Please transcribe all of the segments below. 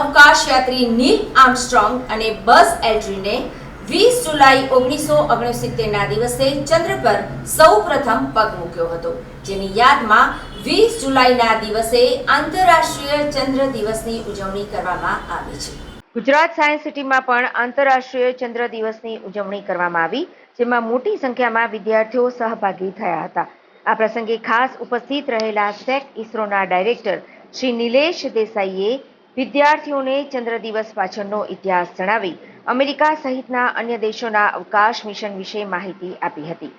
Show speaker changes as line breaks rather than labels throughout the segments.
અવકાશ યાત્રી નીલ આર્મસ્ટ્રોંગ અને બસ એલ્ડ્રીને વીસ જુલાઈ ઓગણીસો ઓગણસિત્તેરના દિવસે ચંદ્ર પર સૌ પ્રથમ પગ મૂક્યો હતો, જેની યાદમાં વીસ જુલાઈના દિવસે આંતરરાષ્ટ્રીય ચંદ્ર દિવસની ઉજવણી કરવામાં આવી છે.
ગુજરાત સાયન્સ સિટીમાં પણ આંતરરાષ્ટ્રીય ચંદ્ર દિવસની ઉજવણી કરવામાં આવી, જેમાં મોટી સંખ્યામાં વિદ્યાર્થીઓ સહભાગી થયા હતા. આ પ્રસંગે ખાસ ઉપસ્થિત રહેલા સેક ઇસરોના ડાયરેક્ટર શ્રી નિલેશ દેસાઈએ વિદ્યાર્થીઓને ચંદ્ર દિવસ પાછળનો ઇતિહાસ જણાવી અમેરિકા સહિતના અન્ય દેશોના અવકાશ મિશન વિશે માહિતી આપી હતી.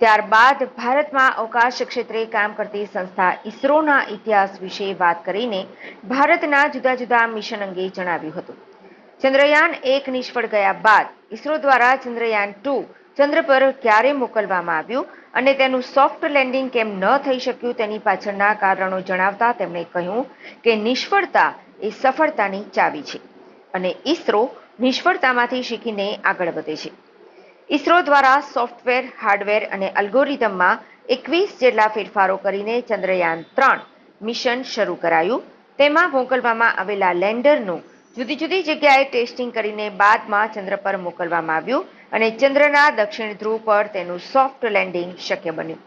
ત્યારબાદ ભારતમાં અવકાશ ક્ષેત્રે કામ કરતી સંસ્થા ઇસરોના ઇતિહાસ વિશે વાત કરીને ભારતના જુદા જુદા મિશન અંગે જણાવ્યું હતું. ચંદ્રયાન એક નિષ્ફળ ગયા બાદ ઇસરો દ્વારા ચંદ્રયાન ટુ ચંદ્ર પર ક્યારે મોકલવામાં આવ્યું અને તેનું સોફ્ટ લેન્ડિંગ કેમ ન થઈ શક્યું તેની પાછળના કારણો જણાવતા તેમણે કહ્યું કે નિષ્ફળતા એ સફળતાની ચાવી છે અને ઇસરો નિષ્ફળતામાંથી શીખીને આગળ વધે છે. ઇસરો દ્વારા સોફ્ટવેર, હાર્ડવેર અને અલ્ગોરિધમમાં એકવીસ જેટલા ફેરફારો કરીને ચંદ્રયાન ત્રણ મિશન શરૂ કરાયું. તેમાં મોકલવામાં આવેલા લેન્ડરનું જુદી જુદી જગ્યાએ ટેસ્ટિંગ કરીને બાદમાં ચંદ્ર પર મોકલવામાં આવ્યું અને ચંદ્રના દક્ષિણ ધ્રુવ પર તેનું સોફ્ટ લેન્ડિંગ શક્ય બન્યું.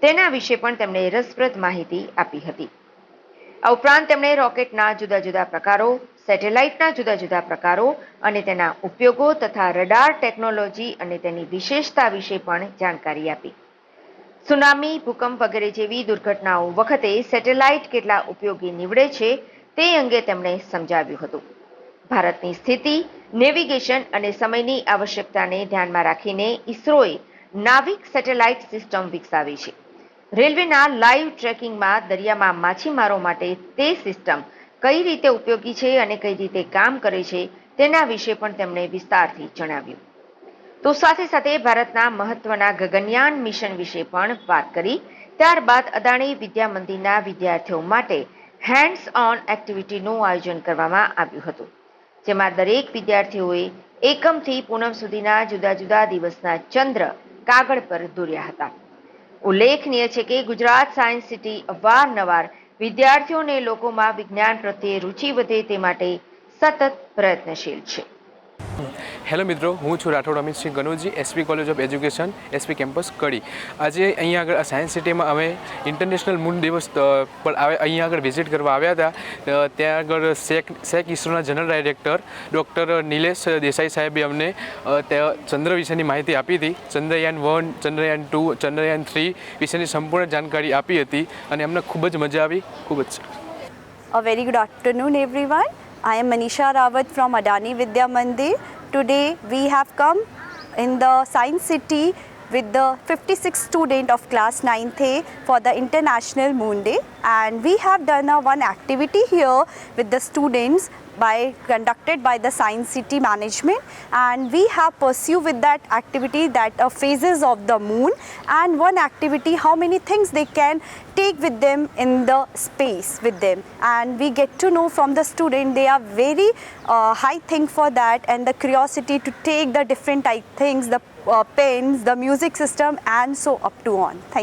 તેના વિશે પણ તેમણે રસપ્રદ માહિતી આપી હતી. આ ઉપરાંત તેમણે રોકેટના જુદા જુદા પ્રકારો, સેટેલાઇટના જુદા જુદા પ્રકારો અને તેના ઉપયોગો તથા રડાર ટેકનોલોજી અને તેની વિશેષતા વિશે પણ જાણકારી આપી. સુનામી, ભૂકંપ વગેરે જેવી દુર્ઘટનાઓ વખતે સેટેલાઇટ કેટલા ઉપયોગી નીવડે છે તે અંગે તેમણે સમજાવ્યું હતું. ભારતની સ્થિતિ, નેવિગેશન અને સમયની આવશ્યકતાને ધ્યાનમાં રાખીને ઇસરોએ નાવિક સેટેલાઇટ સિસ્ટમ વિકસાવી છે. રેલવેના લાઈવ ટ્રેકિંગમાં દરિયામાં માછીમારો માટે તે સિસ્ટમ કઈ રીતે ઉપયોગી છે અને કઈ રીતે કામ કરે છે તેના વિશે પણ તેમણે વિસ્તારથી જણાવ્યું. તો સાથે સાથે ભારતના મહત્વના ગગનયાન મિશન વિશે પણ વાત કરી. ત્યારબાદ અદાણી વિદ્યા મંદિરના વિદ્યાર્થીઓ માટે હેન્ડ્સ ઓન એક્ટિવિટીનું આયોજન કરવામાં આવ્યું હતું. જેમાં દરેક વિદ્યાર્થીઓએ એકમથી પૂનમ સુધીના જુદા જુદા દિવસના ચંદ્ર કાગળ પર દોર્યા હતા. ઉલ્લેખનીય છે કે ગુજરાત સાયન્સ સિટી અવારનવાર વિદ્યાર્થીઓને લોકોમાં વિજ્ઞાન પ્રત્યે રુચિ વધે તે માટે સતત પ્રયત્નશીલ છે.
હેલો મિત્રો હું છું Rathod Amitsinh Ganuji SP college of education SP campus Kadi આજે અહીંયા આગળ સાયન્સ સિટીમાં અમે ઇન્ટરનેશનલ મૂન દિવસ પર આવે અહીંયા આગળ વિઝિટ કરવા આવ્યા હતા ત્યાં આગળ સેક સેક ઇસરોના general director doctor Nilesh Desai સાહેબે અમને ચંદ્ર વિશેની માહિતી આપી હતી Chandrayaan one Chandrayaan two Chandrayaan three વિશેની સંપૂર્ણ જાણકારી આપી હતી અને અમને ખૂબ જ મજા આવી ખૂબ જ અ
A very good afternoon, everyone. I am Manisha Rawat from Adani Vidya Mandir. Today we have come in the Science City with the 56 student of class 9th A for the International Moon Day. And we have done a one activity here with the students by conducted by the Science City management. And we have pursued with that activity that uh, phases of the moon. And one activity how many things they can take with them in the space with them. And we get to know from the student they are very uh, high thing for that. And the curiosity to take the different type things the uh, pens the music system and so up to on. Thank